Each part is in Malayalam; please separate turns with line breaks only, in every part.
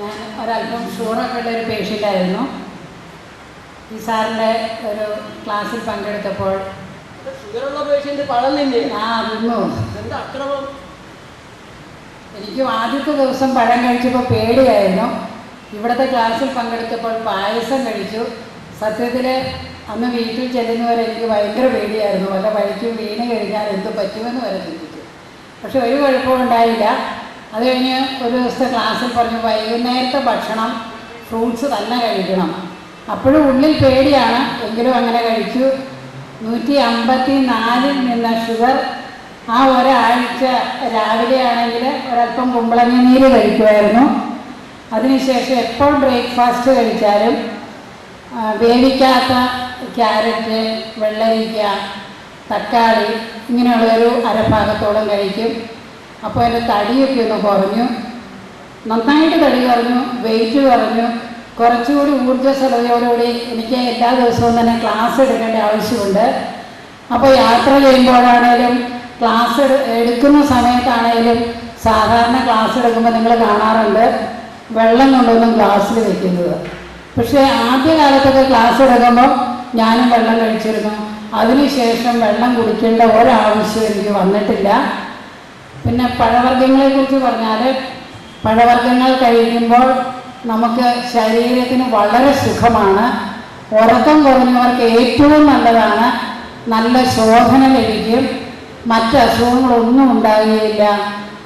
ഞാൻ ഒരല്പം ഷുഗറൊക്കെ ഉള്ള ഒരു പേഷ്യന്റായിരുന്നു. ഈ സാറിന്റെ ഒരു ക്ലാസ്സിൽ പങ്കെടുത്തപ്പോൾ
ഷുഗറുള്ള
ആ നിന്നു
എന്താ അക്രമം?
എനിക്കും ആദ്യത്തെ ദിവസം പഴം കഴിച്ചപ്പോൾ പേടിയായിരുന്നു. ഇവിടുത്തെ ക്ലാസ്സിൽ പങ്കെടുത്തപ്പോൾ പായസം കഴിച്ചു. സത്യത്തിൽ അന്ന് വീട്ടിൽ ചെല്ലുന്നവരെ എനിക്ക് ഭയങ്കര പേടിയായിരുന്നു. വല്ല വഴിക്കും വീണ് കഴിഞ്ഞാൽ എന്ത് പറ്റുമെന്ന് വരെ ചിന്തിച്ചു. പക്ഷെ ഒരു കുഴപ്പവും ഉണ്ടായില്ല. അത് കഴിഞ്ഞ് ഒരു ദിവസത്തെ ക്ലാസ്സിൽ പറഞ്ഞു വൈകുന്നേരത്തെ ഭക്ഷണം ഫ്രൂട്ട്സ് തന്നെ കഴിക്കണം. അപ്പോഴും ഉള്ളിൽ പേടിയാണ് എങ്കിലും അങ്ങനെ കഴിച്ചു. നൂറ്റി അമ്പത്തി നാലിൽ നിന്ന ഷുഗർ ആ ഒരാഴ്ച രാവിലെ ആണെങ്കിൽ ഒരല്പം കുമ്പളങ്ങ നീര് കഴിക്കുമായിരുന്നു. അതിനുശേഷം എപ്പോൾ ബ്രേക്ക്ഫാസ്റ്റ് കഴിച്ചാലും വേവിക്കാത്ത ക്യാരറ്റ് വെള്ളരിക്ക തക്കാളി ഇങ്ങനെയുള്ളൊരു അരഭാഗത്തോളം കഴിക്കും. അപ്പോൾ എന്റെ തടിയൊക്കെ ഒന്ന് കുറഞ്ഞു. നന്നായിട്ട് തടി കുറഞ്ഞു വെയിറ്റ് കുറഞ്ഞു. കുറച്ചുകൂടി ഊർജസ്വലതയോടുകൂടി എനിക്ക് എല്ലാ ദിവസവും തന്നെ ക്ലാസ് എടുക്കേണ്ട ആവശ്യമുണ്ട്. അപ്പോൾ യാത്ര ചെയ്യുമ്പോഴാണേലും ക്ലാസ് എടുക്കുന്ന സമയത്താണേലും സാധാരണ ക്ലാസ് എടുക്കുമ്പോൾ നിങ്ങൾ കാണാറുണ്ട് വെള്ളം കൊണ്ടൊന്നും ഗ്ലാസ്സിൽ വെക്കുന്നത്. പക്ഷേ ആദ്യ കാലത്തൊക്കെ ക്ലാസ് എടുക്കുമ്പോൾ ഞാനും വെള്ളം കഴിച്ചിരുന്നു. അതിനുശേഷം വെള്ളം കുടിക്കേണ്ട ഒരാവശ്യം എനിക്ക് വന്നിട്ടില്ല. പിന്നെ പഴവർഗങ്ങളെ കുറിച്ച് പറഞ്ഞാൽ പഴവർഗങ്ങൾ കഴിക്കുമ്പോൾ നമുക്ക് ശരീരത്തിന് വളരെ സുഖമാണ്. ഉറക്കം കുറഞ്ഞവർക്ക് ഏറ്റവും നല്ലതാണ്. നല്ല ശോഭന ലഭിക്കും. മറ്റ് അസുഖങ്ങളൊന്നും ഉണ്ടാകുകയില്ല.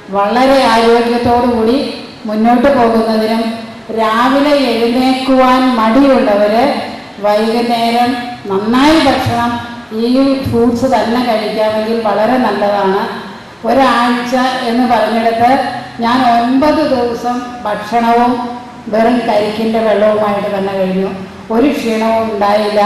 വളരെ ആരോഗ്യത്തോടുകൂടി മുന്നോട്ട് പോകുന്നതിനും രാവിലെ എഴുന്നേക്കുവാൻ മടിയുള്ളവർ വൈകുന്നേരം നന്നായി ഭക്ഷണം ഈ ഫ്രൂട്ട്സ് തന്നെ കഴിക്കാമെങ്കിൽ വളരെ നല്ലതാണ്. ഒരാഴ്ച എന്ന് പറഞ്ഞെടുത്ത് ഞാൻ ഒൻപത് ദിവസം ഭക്ഷണവും വെറും കരിക്കിന്റെ വെള്ളവുമായിട്ട് തന്നെ കഴിഞ്ഞു. ഒരു ക്ഷീണവും ഉണ്ടായില്ല.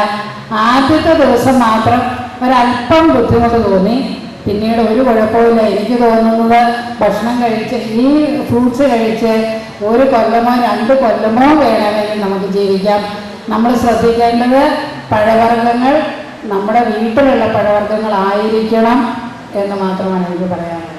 ആദ്യത്തെ ദിവസം മാത്രം ഒരല്പം ബുദ്ധിമുട്ട് തോന്നി. പിന്നീട് ഒരു കുഴപ്പമില്ല എനിക്ക് തോന്നുന്നത് ഭക്ഷണം കഴിച്ച് ഈ ഫ്രൂട്ട്സ് കഴിച്ച് ഒരു കൊല്ലമോ രണ്ട് കൊല്ലമോ വേണമെങ്കിൽ നമുക്ക് ജീവിക്കാം. നമ്മൾ ശ്രദ്ധിക്കേണ്ടത് പഴവർഗങ്ങൾ നമ്മുടെ വീട്ടിലുള്ള പഴവർഗങ്ങളായിരിക്കണം. എന്ന് മാത്രമാണ് എനിക്ക് പറയാനുള്ളത്.